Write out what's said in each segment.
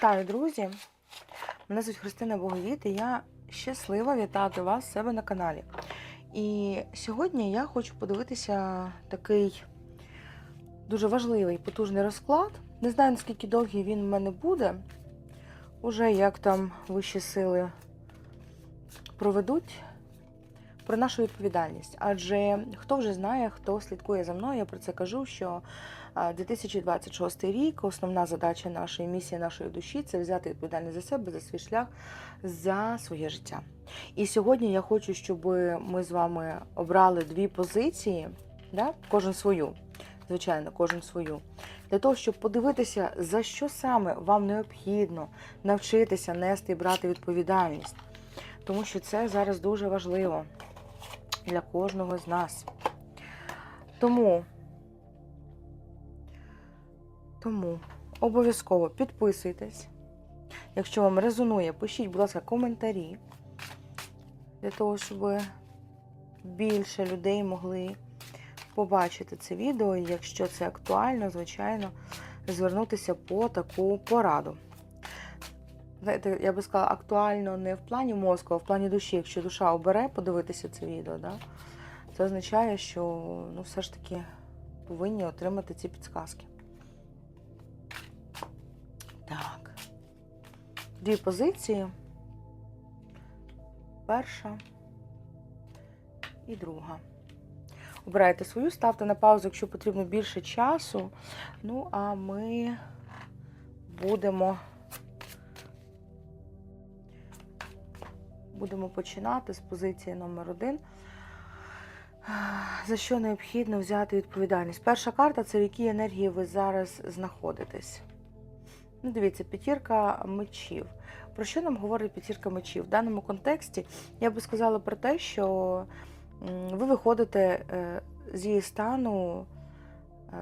Вітаю, друзі! Мене звуть Христина Боговіт і я щаслива вітати вас в себе на каналі. І сьогодні я хочу подивитися такий дуже важливий потужний розклад. Не знаю, наскільки довгий він в мене буде. Уже як там вищі сили проведуть про нашу відповідальність. Адже хто вже знає, хто слідкує за мною, я про це кажу, що 2026 рік основна задача нашої місії, нашої душі це взяти відповідальність за себе, за свій шлях, за своє життя. І сьогодні я хочу, щоб ми з вами обрали дві позиції, да? кожен свою, звичайно, кожен свою. Для того, щоб подивитися, за що саме вам необхідно навчитися нести і брати відповідальність. Тому що це зараз дуже важливо для кожного з нас. Тому, тому обов'язково підписуйтесь. Якщо вам резонує, пишіть, будь ласка, коментарі, для того, щоб більше людей могли побачити це відео. І якщо це актуально, звичайно, звернутися по таку пораду. Знаєте, я би сказала, актуально не в плані мозку, а в плані душі. Якщо душа обере подивитися це відео, да, це означає, що ну, все ж таки повинні отримати ці підсказки. Дві позиції. Перша і друга. Обирайте свою, ставте на паузу, якщо потрібно більше часу. Ну, а ми будемо. Будемо починати з позиції номер один. За що необхідно взяти відповідальність? Перша карта це в якій енергії ви зараз знаходитесь. Ну, дивіться, п'ятірка мечів. Про що нам говорить п'ятірка мечів? В даному контексті я би сказала про те, що ви виходите е, з її стану,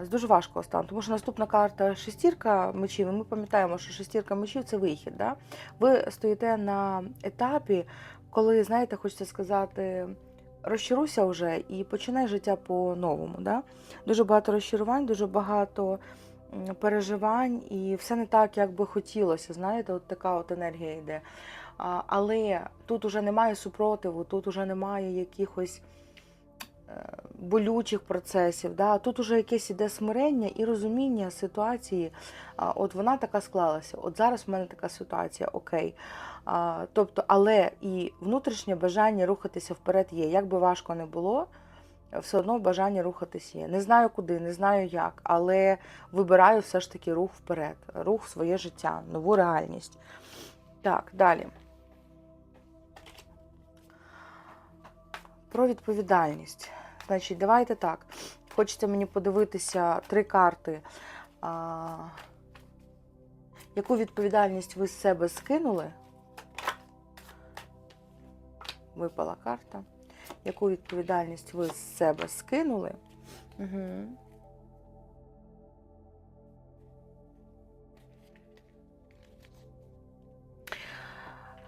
е, з дуже важкого стану. Тому що наступна карта шестірка мечів, і ми пам'ятаємо, що шестірка мечів це вихід. Да? Ви стоїте на етапі, коли, знаєте, хочеться сказати, розчаруйся вже і починай життя по-новому. Да? Дуже багато розчарувань, дуже багато переживань, і все не так, як би хотілося. Знаєте, от така от енергія йде. Але тут уже немає супротиву, тут уже немає якихось е, болючих процесів. Да? Тут уже якесь іде смирення і розуміння ситуації. От вона така склалася. От зараз в мене така ситуація, окей. Тобто, але і внутрішнє бажання рухатися вперед є. Як би важко не було, все одно бажання рухатись є. Не знаю куди, не знаю як, але вибираю все ж таки рух вперед, рух в своє життя, нову реальність. Так, далі. Про відповідальність. Значить, давайте так. Хочеться мені подивитися три карти. А, Яку відповідальність ви з себе скинули? Випала карта. Яку відповідальність ви з себе скинули? Угу.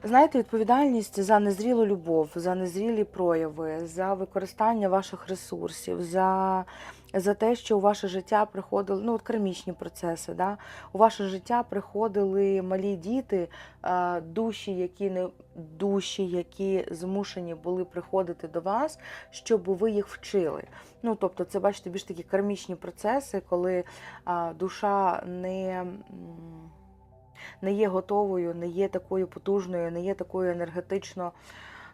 Знаєте, відповідальність за незрілу любов, за незрілі прояви, за використання ваших ресурсів, за за те, що у ваше життя приходили ну, от кармічні процеси. Да? У ваше життя приходили малі діти, душі, які не душі, які змушені були приходити до вас, щоб ви їх вчили. Ну, тобто, це бачите, більш такі кармічні процеси, коли душа не не є готовою, не є такою потужною, не є такою енергетично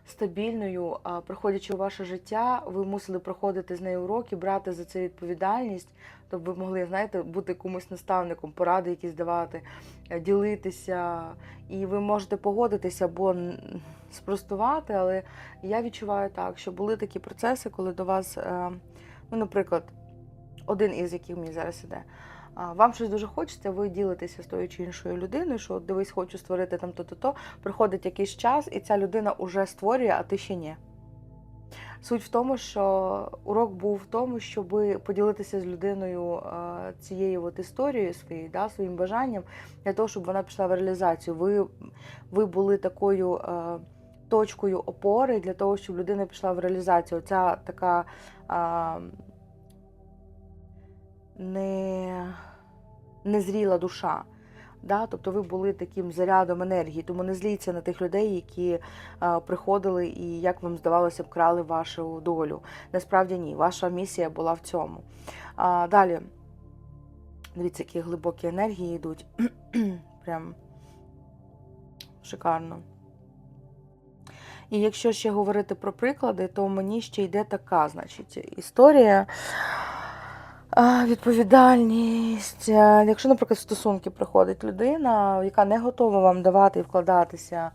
стабільною. А приходячи у ваше життя, ви мусили проходити з нею уроки, брати за це відповідальність, щоб ви могли, знаєте, бути комусь наставником, поради якісь давати, е, ділитися. І ви можете погодитися або спростувати, але я відчуваю так, що були такі процеси, коли до вас, е, ну, наприклад, один із яких мені зараз іде вам щось дуже хочеться, ви ділитеся з тою чи іншою людиною, що дивись, хочу створити там то-то-то, приходить якийсь час, і ця людина вже створює, а ти ще ні. Суть в тому, що урок був в тому, щоб поділитися з людиною цією от історією своєю, да, своїм бажанням, для того, щоб вона пішла в реалізацію. Ви ви були такою точкою опори для того, щоб людина пішла в реалізацію. Ця така не, незріла душа. Да? Тобто ви були таким зарядом енергії, тому не зліться на тих людей, які а, приходили і, як вам здавалося б, крали вашу долю. Насправді ні, ваша місія була в цьому. А, далі, дивіться, які глибокі енергії йдуть. Прям шикарно. І якщо ще говорити про приклади, то мені ще йде така, значить, історія. Відповідальність. Якщо, наприклад, в стосунки приходить людина, яка не готова вам давати і вкладатися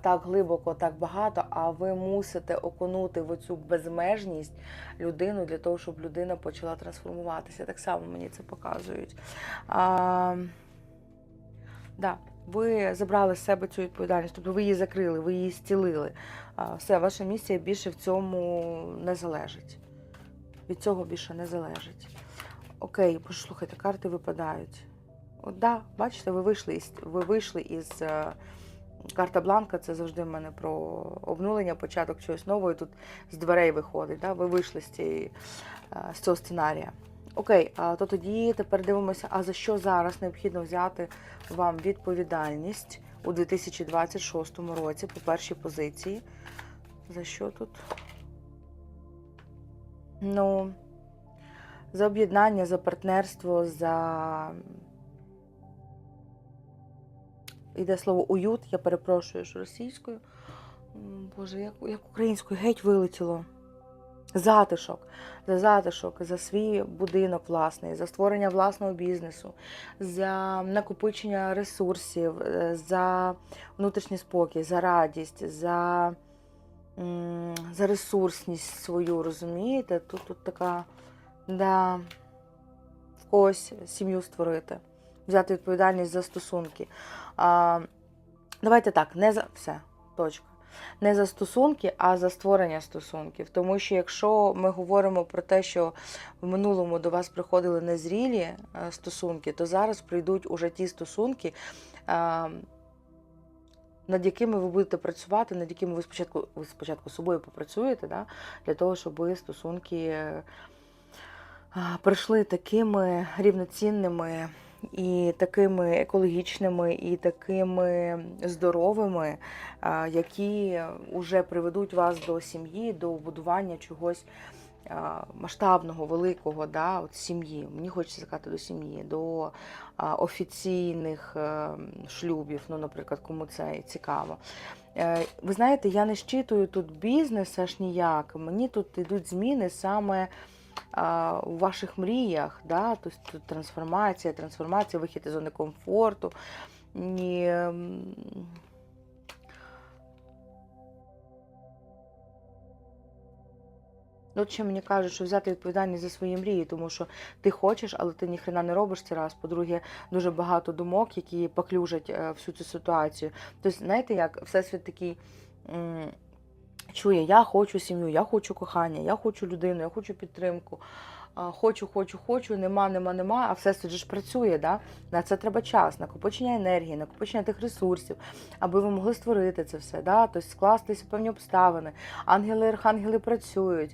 так глибоко, так багато, а ви мусите окунути в оцю безмежність людину для того, щоб людина почала трансформуватися. Так само мені це показують. А, да, ви забрали з себе цю відповідальність, тобто ви її закрили, ви її зцілили. Все, ваша місія більше в цьому не залежить. Від цього більше не залежить. Окей, послухайте, карти випадають. От да, бачите, ви вийшли із ви вийшли із е, карта Бланка, це завжди в мене про обнулення, початок чогось нового. і Тут з дверей виходить. Да? Ви вийшли з цієї е, з цього сценарія. Окей, а то тоді тепер дивимося, а за що зараз необхідно взяти вам відповідальність у 2026 році по першій позиції. За що тут? Ну, за об'єднання, за партнерство, за. Іде слово уют, я перепрошую, що російською. Боже, як, як українською геть вилетіло. Затишок, за затишок, за свій будинок власний, за створення власного бізнесу, за накопичення ресурсів, е, за внутрішній спокій, за радість, за, за ресурсність свою, розумієте? Тут, тут така, да, в когось сім'ю створити, взяти відповідальність за стосунки. А, давайте так, не за все, точка не за стосунки, а за створення стосунків. Тому що якщо ми говоримо про те, що в минулому до вас приходили незрілі е, стосунки, то зараз прийдуть уже ті стосунки. Е, Над якими ви будете працювати, над якими ви спочатку ви спочатку собою попрацюєте, да, для того, щоб стосунки е, прийшли такими рівноцінними і такими екологічними, і такими здоровими, які вже приведуть вас до сім'ї, до будування чогось масштабного, великого, да, от сім'ї. Мені хочеться сказати до сім'ї, до офіційних е, шлюбів, ну, наприклад, кому це цікаво. Е, Ви знаєте, я не щитую тут бізнес аж ніяк. Мені тут йдуть зміни саме у ваших мріях, да? тобто трансформація, трансформація, вихід із зони комфорту. І, От ще мені кажуть, що взяти відповідальність за свої мрії, тому що ти хочеш, але ти ніхрена не робиш це раз. По-друге, дуже багато думок, які поклюжать е, всю цю ситуацію. Тобто, знаєте, як всесвіт такий. чує, я хочу сім'ю, я хочу кохання, я хочу людину, я хочу підтримку. Хочу, хочу, хочу, нема, нема, нема, а все ж працює. Да? На це треба час, накопичення енергії, накопичення тих ресурсів, аби ви могли створити це все. Да? Тобто скластися певні обставини. Ангели, архангели працюють,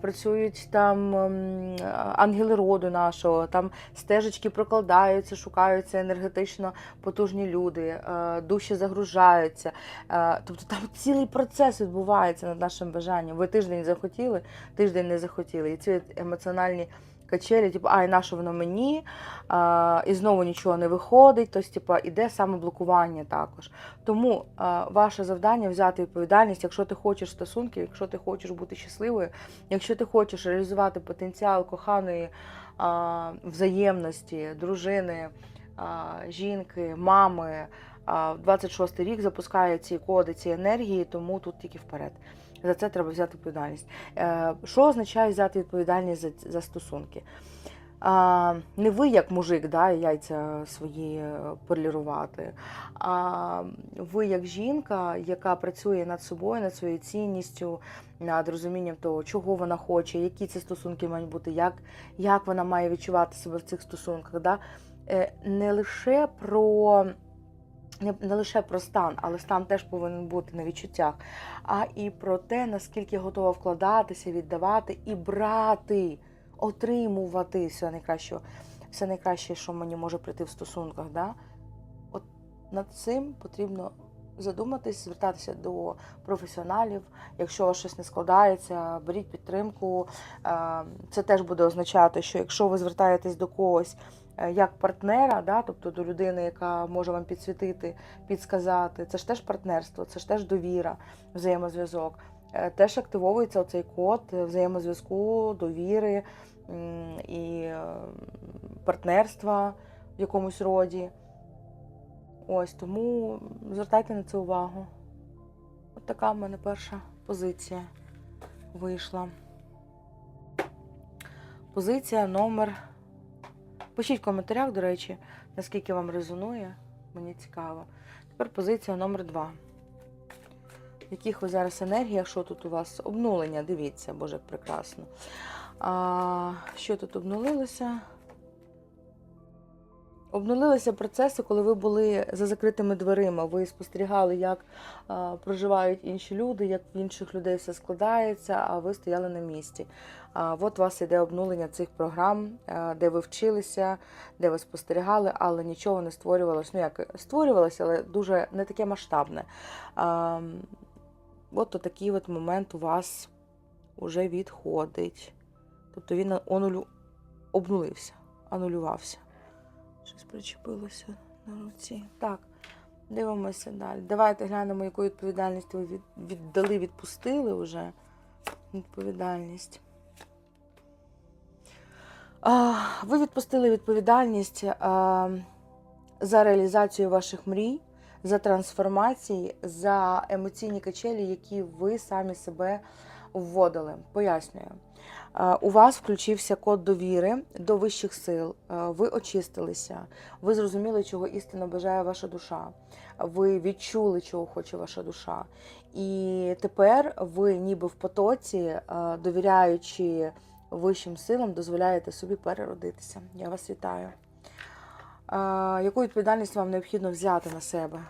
працюють там ем, ангели роду нашого, там стежечки прокладаються, шукаються енергетично потужні люди, е, душі загружаються. Е, Тобто там цілий процес відбувається над нашим бажанням. Ви тиждень захотіли, тиждень не захотіли. І ці емоціональні качелі, типу, ай, на що воно мені, а, і знову нічого не виходить. Тобто, типу, іде самоблокування також. Тому а, ваше завдання взяти відповідальність, якщо ти хочеш стосунків, якщо ти хочеш бути щасливою, якщо ти хочеш реалізувати потенціал коханої а, взаємності, дружини, а, жінки, мами. А, 26-й рік запускає ці коди, ці енергії, тому тут тільки вперед. За це треба взяти відповідальність. Е, Що означає взяти відповідальність за, за стосунки? А, Не ви як мужик, да, яйця свої е, полірувати, а ви як жінка, яка працює над собою, над своєю цінністю, над розумінням того, чого вона хоче, які ці стосунки мають бути, як, як вона має відчувати себе в цих стосунках. Да? Е, Не лише про не, не лише про стан, але стан теж повинен бути на відчуттях, а і про те, наскільки готова вкладатися, віддавати і брати, отримувати все найкраще, все найкраще, що мені може прийти в стосунках. Да? над цим потрібно задуматись, звертатися до професіоналів. Якщо щось не складається, беріть підтримку. Е, Це теж буде означати, що якщо ви звертаєтесь до когось як партнера, да, тобто до людини, яка може вам підсвітити, підсказати, це ж теж партнерство, це ж теж довіра, взаємозв'язок. Е, Теж активовується оцей код взаємозв'язку, довіри і е, партнерства в якомусь роді. Ось тому звертайте на це увагу. От така в мене перша позиція вийшла. Позиція номер. Пишіть в коментарях, до речі, наскільки вам резонує. Мені цікаво. Тепер позиція номер два. В яких ви зараз енергіях, що тут у вас? Обнулення, дивіться, боже, прекрасно. А, що тут обнулилося? Обнулилися процеси, коли ви були за закритими дверима. Ви спостерігали, як а, проживають інші люди, як в інших людей все складається, а ви стояли на місці. А, от вас іде обнулення цих програм, а, де ви вчилися, де ви спостерігали, але нічого не створювалося. Ну як створювалося, але дуже не таке масштабне. А, от такий от момент у вас вже відходить. Тобто він обнулився, анулювався. Щось причепилося на руці. Так, дивимося далі. Давайте глянемо, яку відповідальність ви віддали, відпустили вже. Відповідальність. Ви відпустили відповідальність за реалізацію ваших мрій, за трансформації, за емоційні качелі, які ви самі себе вводили. Пояснюю. Е, У вас включився код довіри до вищих сил. Е, Ви очистилися, ви зрозуміли, чого істинно бажає ваша душа. Ви відчули, чого хоче ваша душа. І тепер ви, ніби в потоці, е, довіряючи вищим силам, дозволяєте собі переродитися. Я вас вітаю. Яку відповідальність вам необхідно взяти на себе?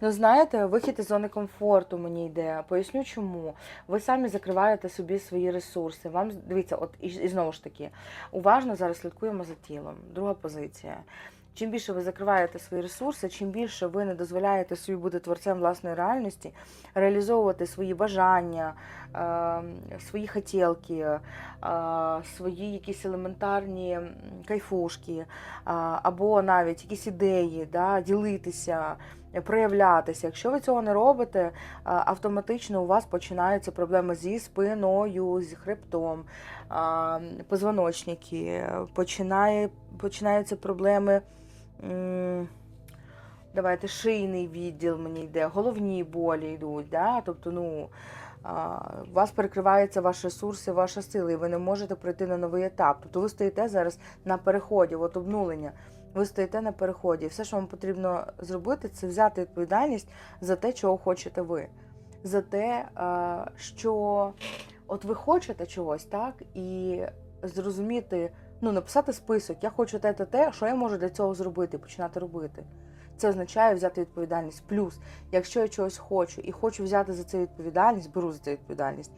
Ну, знаєте, вихід із зони комфорту мені йде. Поясню чому. Ви самі закриваєте собі свої ресурси. Вам дивіться, от і, і знову ж таки, уважно зараз слідкуємо за тілом. Друга позиція. Чим більше ви закриваєте свої ресурси, чим більше ви не дозволяєте собі бути творцем власної реальності, реалізовувати свої бажання, е, свої хотілки, е, свої якісь елементарні кайфушки, або навіть якісь ідеї, да, ділитися, проявлятися. Якщо ви цього не робите, е, автоматично у вас починаються проблеми зі спиною, з хребтом, е, позвоночники, починає, починаються проблеми. Давайте шийний відділ мені йде, головні болі йдуть. Да? Тобто, ну, у вас перекриваються ваші ресурси, ваша сила, і ви не можете пройти на новий етап. Тобто ви стоїте зараз на переході, от обнулення. Ви стоїте на переході. Все, що вам потрібно зробити, це взяти відповідальність за те, чого хочете ви. За те, що от ви хочете чогось, так, і зрозуміти, ну, написати список, я хочу те, те, те, що я можу для цього зробити, починати робити. Це означає взяти відповідальність. Плюс, якщо я чогось хочу і хочу взяти за це відповідальність, беру за це відповідальність.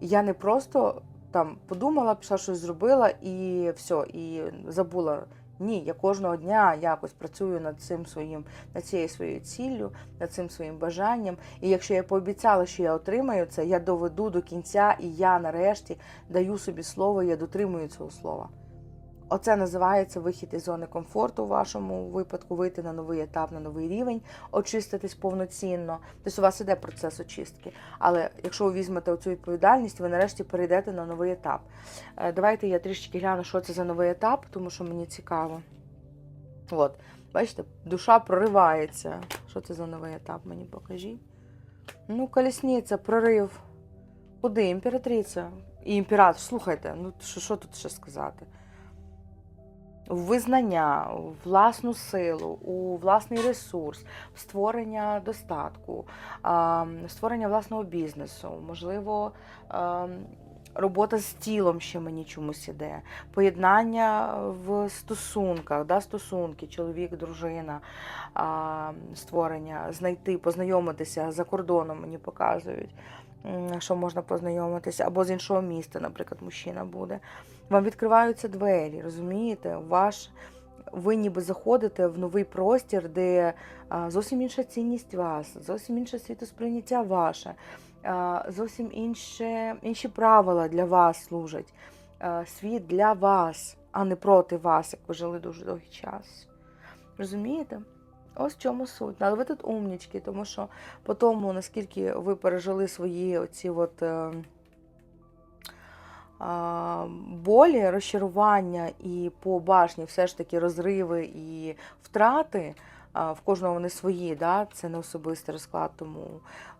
Я не просто там подумала, пішла щось зробила і все, і забула. Ні, я кожного дня якось працюю над цим своїм, над цією своєю ціллю, над цим своїм бажанням. І якщо я пообіцяла, що я отримаю це, я доведу до кінця, і я нарешті даю собі слово, я дотримую цього слова. Оце називається вихід із зони комфорту в вашому випадку, вийти на новий етап, на новий рівень, очиститись повноцінно. Тобто у вас іде процес очистки. Але якщо ви візьмете цю відповідальність, ви нарешті перейдете на новий етап. Е, Давайте я трішечки гляну, що це за новий етап, тому що мені цікаво. От, бачите, душа проривається. Що це за новий етап? Мені покажіть. Ну, колісниця, прорив. Куди? Імператриця. І імператор, слухайте, ну що, що тут ще сказати? В визнання, власну силу, у власний ресурс, в створення достатку, а, створення власного бізнесу, можливо, робота з тілом ще мені чомусь іде, поєднання в стосунках, да, стосунки, чоловік, дружина, створення, знайти, познайомитися за кордоном мені показують, що можна познайомитися, або з іншого міста, наприклад, мужчина буде. Вам відкриваються двері, розумієте? Ваш, ви ніби заходите в новий простір, де зовсім інша цінність вас, зовсім інше світосприйняття ваше, зовсім інше, інші правила для вас служать. Світ для вас, а не проти вас, як ви жили дуже довгий час. Розумієте? Ось в чому суть. Але ви тут умнічки, тому що по тому, наскільки ви пережили свої оці от. е, а, болі, розчарування і по башні все ж таки розриви і втрати. В кожного вони свої, да? це не особистий розклад, тому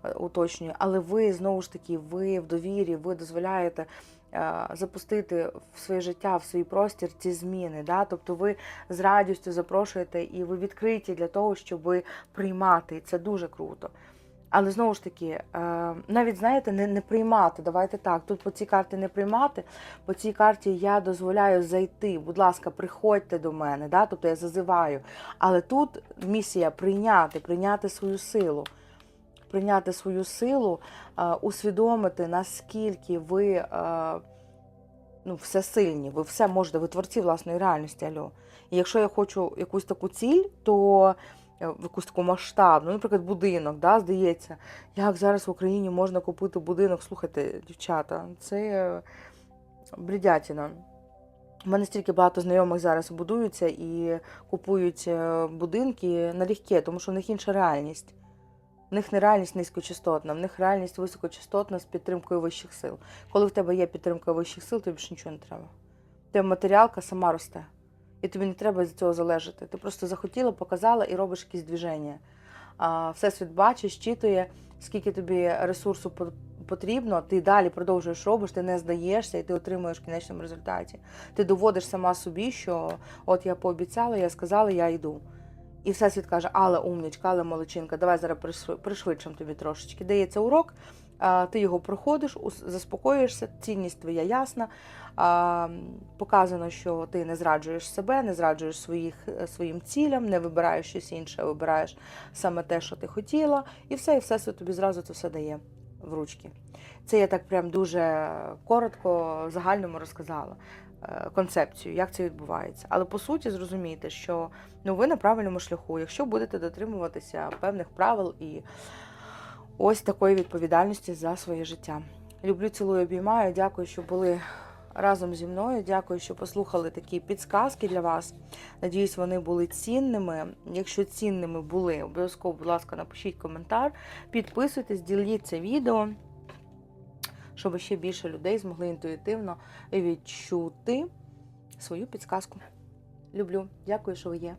е, уточнюю. Але ви знову ж таки, ви в довірі, ви дозволяєте е, запустити в своє життя, в свій простір ці зміни. Да? Тобто ви з радістю запрошуєте і ви відкриті для того, щоб приймати. Це дуже круто. Але знову ж таки, е, навіть знаєте, не, не приймати. Давайте так. Тут по цій карті не приймати. По цій карті я дозволяю зайти. Будь ласка, приходьте до мене. Да? Тобто я зазиваю. Але тут місія прийняти, прийняти свою силу. Прийняти свою силу, е, усвідомити, наскільки ви е, ну, всесильні, ви все можете, ви творці власної реальності. Альо. І якщо я хочу якусь таку ціль, то е, якусь таку масштабну, наприклад, будинок, да, здається, як зараз в Україні можна купити будинок. Слухайте, дівчата, це бредятіна. У мене стільки багато знайомих зараз будуються і купують будинки налегке, тому що в них інша реальність. В них не реальність низькочастотна, в них реальність високочастотна з підтримкою вищих сил. Коли в тебе є підтримка вищих сил, тобі більше нічого не треба. Тебе матеріалка сама росте. І тобі не треба від цього залежати. Ти просто захотіла, показала і робиш якісь движення. Всесвіт бачить, щитує, скільки тобі ресурсу потрібно, ти далі продовжуєш робиш, ти не здаєшся і ти отримуєш в кінечному результаті. Ти доводиш сама собі, що от я пообіцяла, я сказала, я йду. І всесвіт каже, але умнічка, але молодчинка, давай зараз пришви- пришвидшим тобі трошечки. Дається урок, ти його проходиш, заспокоїшся, цінність твоя ясна. Показано, що ти не зраджуєш себе, не зраджуєш своїх, своїм цілям, не вибираєш щось інше, а вибираєш саме те, що ти хотіла, і все, і всесвіт тобі зразу це все дає в ручки. Це я так прям дуже коротко, загальному розказала концепцію, як це відбувається. Але по суті зрозумійте, що ну, ви на правильному шляху, якщо будете дотримуватися певних правил і ось такої відповідальності за своє життя. Люблю, цілую, обіймаю. Дякую, що були разом зі мною. Дякую, що послухали такі підсказки для вас. Надіюсь, вони були цінними. Якщо цінними були, обов'язково, будь ласка, напишіть коментар, підписуйтесь, діліться відео, щоб ще більше людей змогли інтуїтивно відчути свою підсказку. Люблю, дякую, що ви є.